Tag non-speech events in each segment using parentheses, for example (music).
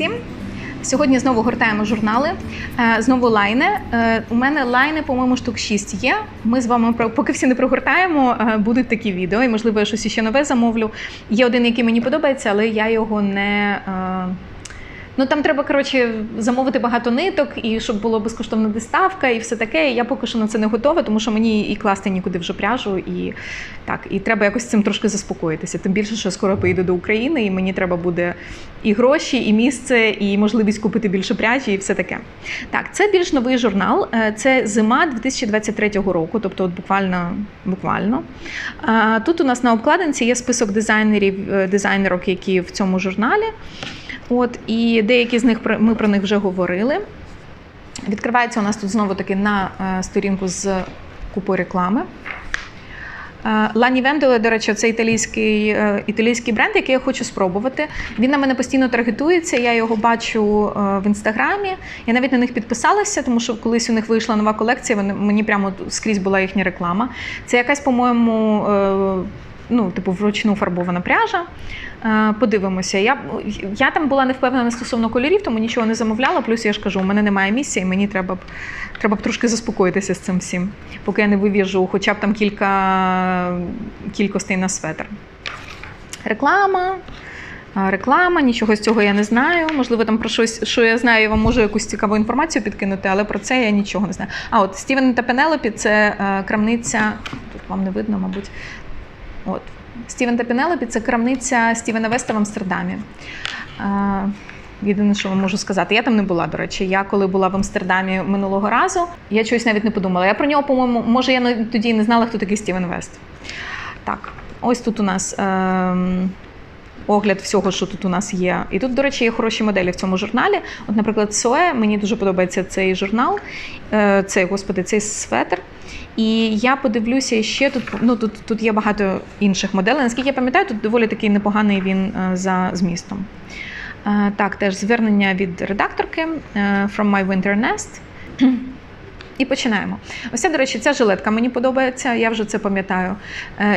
всім! Сьогодні знову гортаємо журнали. Е, Знову лайни. Е, У мене лайни, по-моєму, штук 6 є. Ми з вами поки всі не прогортаємо, е, будуть такі відео, і можливо я щось ще нове замовлю. Є один, який мені подобається, але я його не. Е, Ну там треба коротше замовити багато ниток, і щоб була безкоштовна доставка, і все таке. Я поки що на це не готова, тому що мені і класти нікуди вже пряжу, і так, і треба якось цим трошки заспокоїтися. Тим більше, що скоро поїду до України, і мені треба буде і гроші, і місце, і можливість купити більше пряжі, і все таке. Так, це більш новий журнал. Е, Це зима 2023 року, тобто от буквально буквально. Тут у нас на обкладинці є список дизайнерів, е, дизайнерок, які в цьому журналі. От і деякі з них ми про них вже говорили. Відкривається у нас тут знову таки на е, сторінку з купою реклами. Лані Вендоле, до речі, це італійський, е, італійський бренд, який я хочу спробувати. Він на мене постійно таргетується. Я його бачу е, в інстаграмі. Я навіть на них підписалася, тому що колись у них вийшла нова колекція. Вони мені прямо скрізь була їхня реклама. Це якась, по-моєму, ну, типу, вручну фарбована пряжа. Е, Подивимося. Я, я там була не впевнена стосовно кольорів, тому нічого не замовляла. Плюс я ж кажу, у мене немає місця, і мені треба б треба б трошки заспокоїтися з цим всім, поки я не вивіжу хоча б там кілька кількостей на светр. Реклама. Реклама, нічого з цього я не знаю. Можливо, там про щось, що я знаю, я вам можу якусь цікаву інформацію підкинути, але про це я нічого не знаю. А от Стівен та Пенелопі це е, крамниця. Тут вам не видно, мабуть. От. Стівен та Пенелопі це крамниця Стівена Веста в Амстердамі. Е, Єдине, що вам можу сказати, я там не була, до речі. Я коли була в Амстердамі минулого разу, я чогось навіть не подумала. Я про нього, по-моєму, може, я тоді не знала, хто такий Стівен Вест. Так, ось тут у нас ем, огляд всього, що тут у нас є. І тут, до речі, є хороші моделі в цьому журналі. От, наприклад, Соe, мені дуже подобається цей журнал, е, цей, господи, цей светр. І я подивлюся ще тут. Ну тут, тут є багато інших моделей. Наскільки я пам'ятаю, тут доволі такий непоганий він е, за змістом. Е, Так, теж звернення від редакторки е, From My Winter Nest. І починаємо. Ось до речі, ця жилетка мені подобається, я вже це пам'ятаю.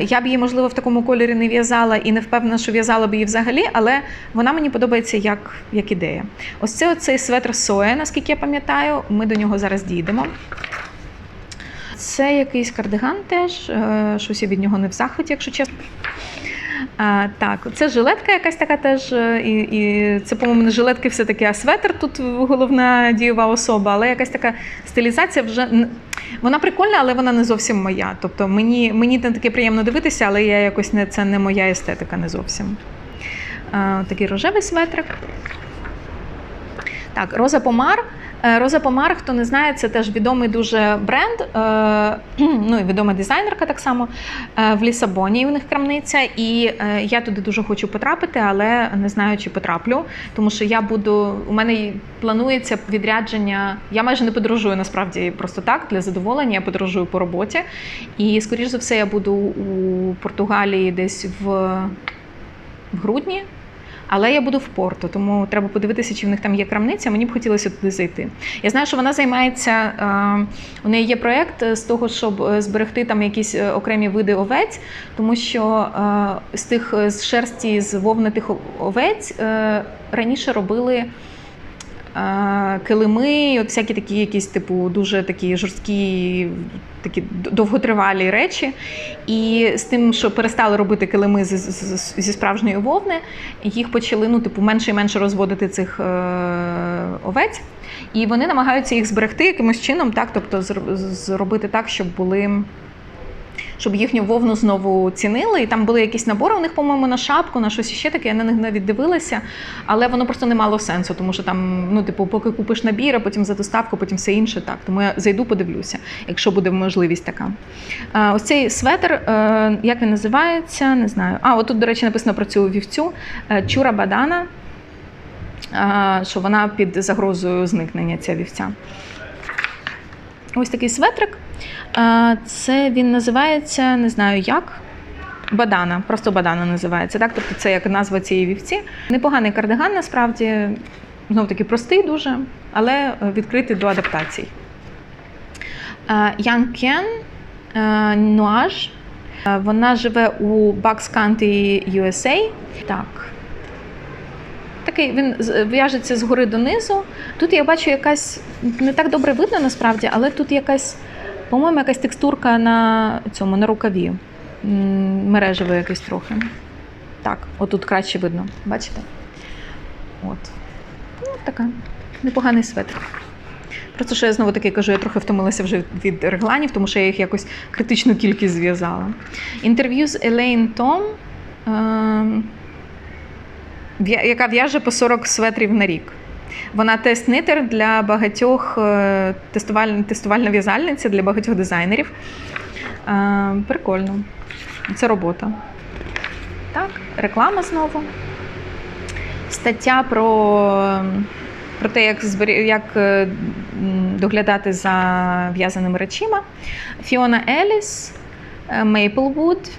Я б її, можливо, в такому кольорі не в'язала і не впевнена, що в'язала б її взагалі, але вона мені подобається як, як ідея. Ось це оцей светр Соe, наскільки я пам'ятаю, ми до нього зараз дійдемо. Це якийсь кардиган теж, е, щось я від нього не в захваті, якщо чесно. А, так, це жилетка якась така теж. е, І, і це, по-моєму, не жилетки все-таки, а светр тут головна дієва особа, але якась така стилізація вже. Вона прикольна, але вона не зовсім моя. Тобто мені, мені не таке приємно дивитися, але я якось не це не моя естетика, не зовсім. А, такий рожевий светрик. Так, Роза Помар. Е, Роза Помар, хто не знає, це теж відомий дуже бренд, е, (clears throat) ну і відома дизайнерка так само е, в Лісабоні. У них крамниця. І я туди дуже хочу потрапити, але не знаю, чи потраплю. Тому що я буду. У мене планується відрядження. Я майже не подорожую насправді просто так для задоволення. Я подорожую по роботі. І скоріш за все, я буду у Португалії десь в, в грудні. Але я буду в Порту, тому треба подивитися, чи в них там є крамниця. Мені б хотілося туди зайти. Я знаю, що вона займається. е, У неї є проєкт з того, щоб е, зберегти там якісь е, окремі види овець, тому що е, з тих е, з шерсті з вовнатих овець е, раніше робили. Килими, от всякі такі, якісь типу дуже такі жорсткі, такі довготривалі речі. І з тим, що перестали робити килими з- з- з- зі справжньої вовни, їх почали ну, типу, менше і менше розводити цих е, овець. І вони намагаються їх зберегти якимось чином, так, тобто зр- зробити так, щоб були. Щоб їхню вовну знову цінили, і там були якісь набори у них, по-моєму, на шапку, на щось ще таке. Я на них навіть дивилася, але воно просто не мало сенсу, тому що там, ну, типу, поки купиш набір, а потім за доставку, потім все інше. Так, тому я зайду, подивлюся, якщо буде можливість така. А, ось цей светр, е, як він називається, не знаю. А, отут, до речі, написано про цю вівцю е, Чура Бадана, е, що вона під загрозою зникнення ця вівця. Ось такий светрик. Це він називається, не знаю як. Бадана, просто бадана називається. Так? Тобто це як назва цієї вівці. Непоганий кардиган, насправді, знов таки простий дуже, але відкритий до адаптацій. Ян Кен Нуаж. Вона живе у Bucks County, USA. Так. такий він з- в'яжеться згори донизу. Тут я бачу якась не так добре видно насправді, але тут якась, по-моєму, якась текстурка на цьому на рукаві. М, Мережеве якесь трохи. Так, отут краще видно. Бачите? От. Ну, така. Непоганий светр. Просто що я знову таки кажу, я трохи втомилася вже від регланів, тому що я їх якось критичну кількість зв'язала. Інтерв'ю з Елейн Том, ем, яка в'яже по 40 светрів на рік. Вона тест-нитер для багатьох е, тестувальна в'язальниця для багатьох дизайнерів. Е, Прикольно. Це робота. Так, реклама знову. Стаття про, про те, як, як е, доглядати за в'язаними речима. Фіона Еліс, Мейплвуд.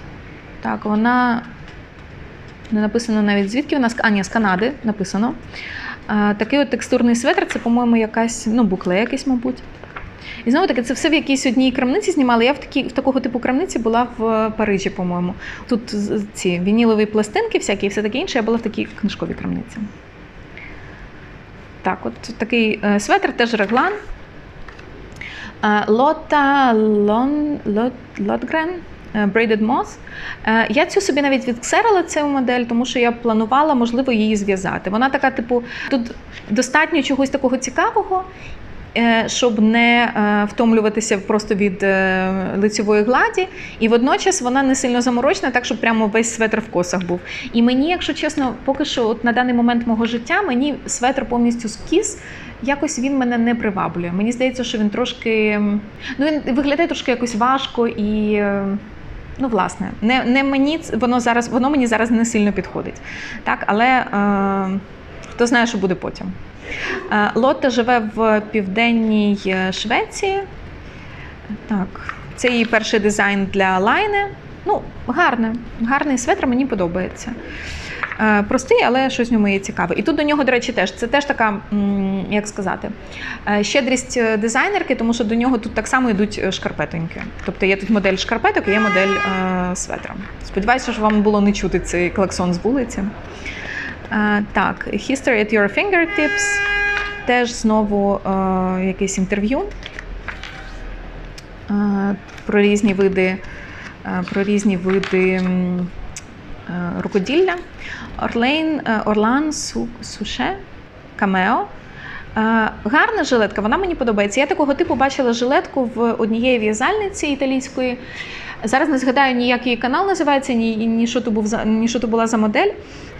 Так, вона не написано навіть звідки вона з а, ні, з Канади написано. Е, Такий от текстурний светр, це, по-моєму, якась, ну, букле якийсь, мабуть. І знову таки, це все в якійсь одній крамниці знімали. Я в, такій, в такого типу крамниці була в Парижі, по-моєму. Тут ці вінілові пластинки, всякі і все таке інше. Я була в такій книжковій крамниці. Так, от такий е, светр, теж реглан. Е, Лота Лон, Лот, Лотгрен. Е, Braided Moth. Е, Я цю собі навіть відксерила цю модель, тому що я планувала, можливо, її зв'язати. Вона така, типу, тут достатньо чогось такого цікавого, е, щоб не втомлюватися просто від лицевої гладі. І водночас вона не сильно заморочена, так щоб прямо весь светр в косах був. І мені, якщо чесно, поки що, от на даний момент мого життя, мені светр повністю скіс. Якось він мене не приваблює. Мені здається, що він трошки. Ну, він виглядає трошки якось важко і. Ну, власне, не, не мені воно зараз, воно мені зараз не сильно підходить. Так, але е, хто знає, що буде потім. Е, Лотта живе в південній е, Швеції. Так, це її перший дизайн для лайни. Ну, гарне, гарний светр, мені подобається. Е, Простий, але щось в ньому є цікаве. І тут до нього, до речі, теж це теж така, як сказати, е, щедрість е, дизайнерки, тому що до нього тут так само йдуть шкарпетоньки. Тобто є тут модель шкарпеток і є модель светра. Сподіваюся, що вам було не чути цей клаксон з вулиці. Так, History at your fingertips. Теж знову якесь інтерв'ю про різні види, про різні види рукоділля. Орлейн, е, Орлан Су, Суше, Камео. Е, Гарна жилетка, вона мені подобається. Я такого типу бачила жилетку в однієї в'язальниці італійської. Зараз не згадаю ні, як її канал називається, ні, ні, що то був за ні, що то була за модель.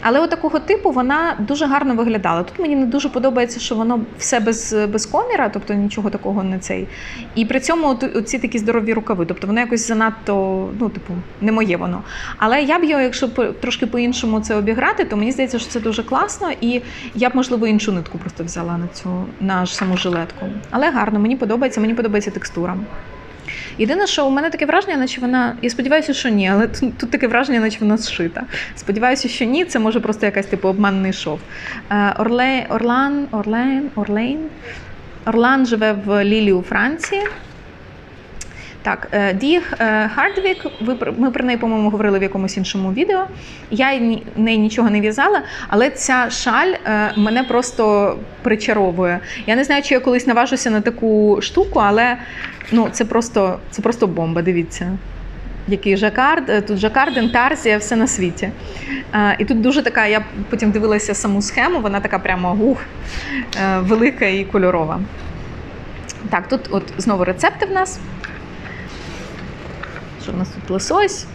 Але от такого типу вона дуже гарно виглядала. Тут мені не дуже подобається, що воно все без, без коміра, тобто нічого такого не цей. І при цьому ці такі здорові рукави. Тобто воно якось занадто, ну, типу, не моє воно. Але я б його, якщо трошки по-іншому це обіграти, то мені здається, що це дуже класно. І я б, можливо, іншу нитку просто взяла на цю на саму жилетку. Але гарно, мені подобається, мені подобається текстура. Єдине, що у мене таке враження, наче вона. Я сподіваюся, що ні, але тут, тут таке враження, наче вона зшита. Сподіваюся, що ні, це може просто якась типу обманний шов. Е, Орле, Орлан, Орлейн, Орлейн. Орлан живе в Лілі у Франції. Так, е, Діг е, Хардвік, ми про неї, по-моєму, говорили в якомусь іншому відео. Я в неї нічого не в'язала, але ця шаль е, мене просто причаровує. Я не знаю, чи я колись наважуся на таку штуку, але ну, це просто, це просто бомба, дивіться. Який жакард, тут жакард, інтарсія, все на світі. І тут дуже така, я потім дивилася саму схему, вона така прямо гух, велика і кольорова. Так, тут от знову рецепти в нас. Що в нас тут лосось,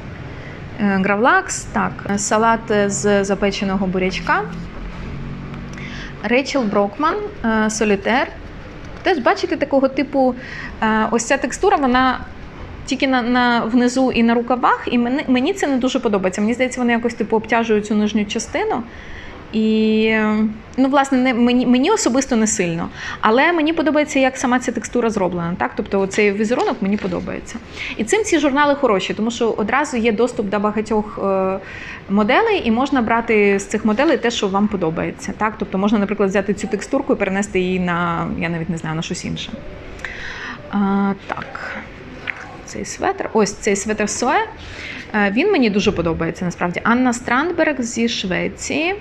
е, гравлакс, так, салат з запеченого бурячка. Рейчел Брокман, е, солітер. Теж бачите, такого типу, е, ось ця текстура, вона тільки на, на внизу і на рукавах, і мені, мені це не дуже подобається. Мені здається, вони якось типу обтяжують цю нижню частину. І ну, власне, не мені, мені особисто не сильно. Але мені подобається, як сама ця текстура зроблена. Так? Тобто цей візерунок мені подобається. І цим ці журнали хороші, тому що одразу є доступ до багатьох е, моделей, і можна брати з цих моделей те, що вам подобається. Так? Тобто можна, наприклад, взяти цю текстурку і перенести її на, я навіть не знаю, на щось інше. А, так. Цей светр. Ось цей светр Сое. Е, Він мені дуже подобається насправді. Анна Страндберг зі Швеції.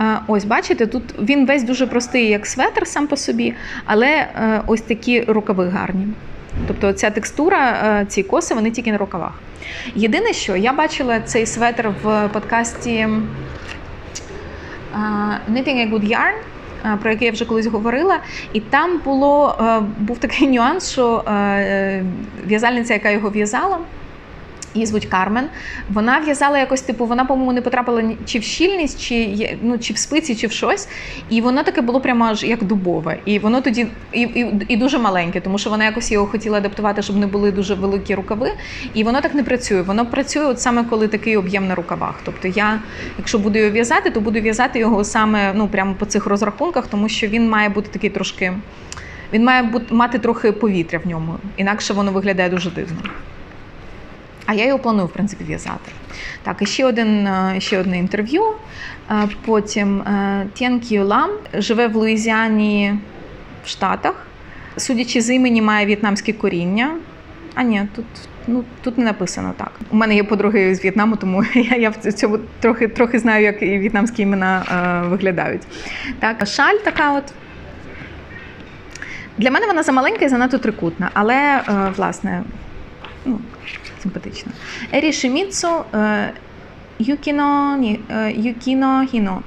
Е, Ось, бачите, тут він весь дуже простий, як светр сам по собі, але е, ось такі рукави гарні. Тобто ця текстура, е, ці коси, вони тільки на рукавах. Єдине, що я бачила цей светр в подкасті Knitting a Good Yarn, про який я вже колись говорила, і там було, був такий нюанс, що в'язальниця, яка його в'язала, її звуть Кармен. Вона в'язала якось, типу, вона, по-моєму, не потрапила чи в щільність, чи, ну, чи в спиці, чи в щось. І воно таке було прямо аж як дубове. І воно тоді і, і, і дуже маленьке, тому що вона якось його хотіла адаптувати, щоб не були дуже великі рукави. І воно так не працює. Воно працює от саме коли такий об'єм на рукавах. Тобто я, якщо буду його в'язати, то буду в'язати його саме ну, прямо по цих розрахунках, тому що він має бути такий трошки. Він має бути, мати трохи повітря в ньому, інакше воно виглядає дуже дивно. А я його планую, в принципі, в'язати. Так, і ще, один, е, ще одне інтерв'ю. Е, Потім е, Тєн Кіолам живе в Луїзіані в Штатах. Судячи з імені, має в'єтнамське коріння. А ні, тут, ну, тут не написано так. У мене є подруги з В'єтнаму, тому (laughs) я, я в цьому трохи, трохи знаю, як і в'єтнамські імена е, виглядають. Так, шаль така от. Для мене вона замаленька і занадто трикутна, але е, власне ну, симпатична. Ері Шиміцу Юкіно, Юкіно Хіно.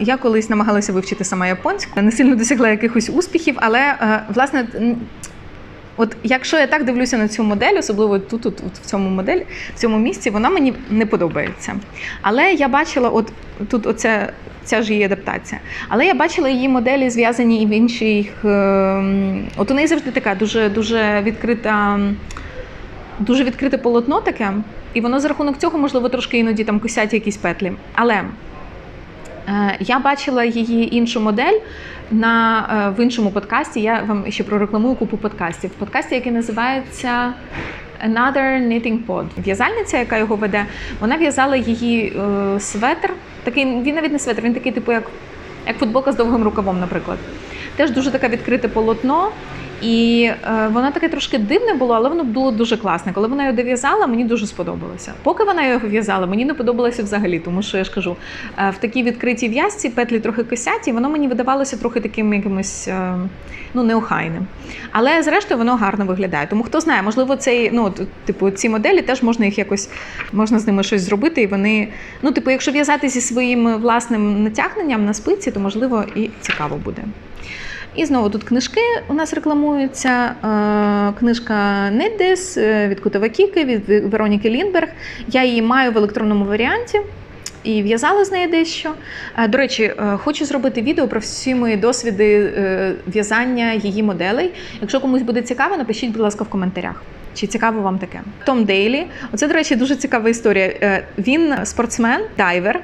Я колись намагалася вивчити сама японську, не сильно досягла якихось успіхів, але е, власне. От якщо я так дивлюся на цю модель, особливо тут, тут, в цьому модель, в цьому місці, вона мені не подобається. Але я бачила, от тут оця ця ж її адаптація. Але я бачила її моделі, зв'язані і в інших. е, От у неї завжди така дуже дуже відкрита, дуже відкрите полотно таке, і воно за рахунок цього, можливо, трошки іноді там косять якісь петлі. Але е, я бачила її іншу модель на, е, в іншому подкасті. Я вам ще прорекламую купу подкастів. В подкасті, який називається Another Knitting Pod. В'язальниця, яка його веде, вона в'язала її е, светр. Такий, він навіть не светр, він такий, типу, як, як футболка з довгим рукавом, наприклад. Теж дуже таке відкрите полотно. І е, воно таке трошки дивне було, але воно було дуже класне. Коли вона його дов'язала, мені дуже сподобалося. Поки вона його в'язала, мені не подобалося взагалі, тому що я ж кажу, е, в такій відкритій в'язці петлі трохи косяті, воно мені видавалося трохи таким якимось е, ну, неохайним. Але зрештою воно гарно виглядає. Тому хто знає, можливо, цей, ну, типу, ці моделі теж можна їх якось, можна з ними щось зробити, і вони, ну, типу, якщо в'язати зі своїм власним натягненням на спиці, то можливо і цікаво буде. І знову тут книжки у нас рекламуються. Е, Книжка Недис від Кутова Кіки, від Вероніки Лінберг. Я її маю в електронному варіанті. І в'язала з неї дещо. Е, До речі, е, хочу зробити відео про всі мої досвіди е, в'язання її моделей. Якщо комусь буде цікаво, напишіть, будь ласка, в коментарях. Чи цікаво вам таке? Том Дейлі. Оце, до речі, дуже цікава історія. Е, Він спортсмен, дайвер е,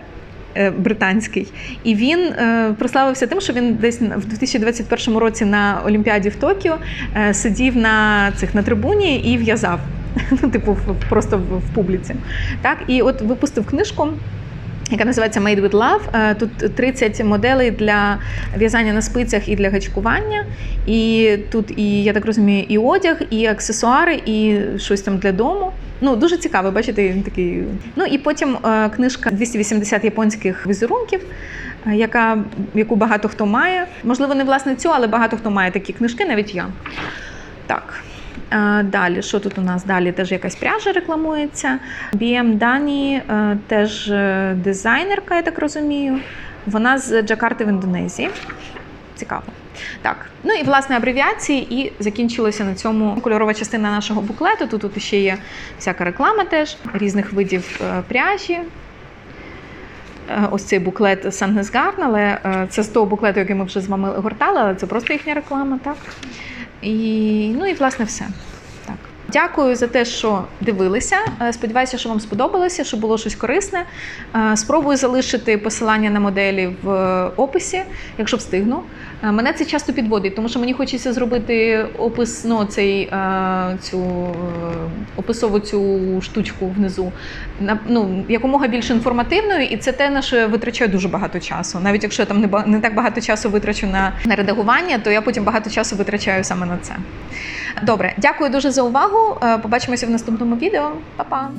британський, і він е, прославився тим, що він десь в 2021 році на Олімпіаді в Токіо е, сидів на цих на трибуні і в'язав. (laughs) Ну, типу, просто в, публіці. Так, і от випустив книжку. Яка називається Made with Love. Е, Тут 30 моделей для в'язання на спицях і для гачкування. І тут і, я так розумію, і одяг, і аксесуари, і щось там для дому. Ну, дуже цікаво, бачите, він такий. Ну і потім е, книжка 280 японських візерунків, е, яка, яку багато хто має. Можливо, не власне цю, але багато хто має такі книжки, навіть я. Так. Е, Далі, що тут у нас? Далі теж якась пряжа рекламується. BM Дані е, теж дизайнерка, я так розумію. Вона з Джакарти в Індонезії. Цікаво. Так, ну і власне абревіації, і закінчилася на цьому кольорова частина нашого буклету. Тут, тут ще є всяка реклама теж різних видів е, пряжі. Е, Ось цей буклет Сангнесгарн, але е, це з того буклету, який ми вже з вами гортали, але це просто їхня реклама, так? І, ну і власне все. Дякую за те, що дивилися. Е, Сподіваюся, що вам сподобалося, що було щось корисне. Е, Спробую залишити посилання на моделі в е, описі, якщо встигну. Мене це часто підводить, тому що мені хочеться зробити опис, ну, цей, цю описову цю штучку внизу, ну, якомога більш інформативною, і це те, на що я витрачаю дуже багато часу. Навіть якщо я там не, не так багато часу витрачу на, на редагування, то я потім багато часу витрачаю саме на це. Добре, дякую дуже за увагу. Е, Побачимося в наступному відео. Па-па!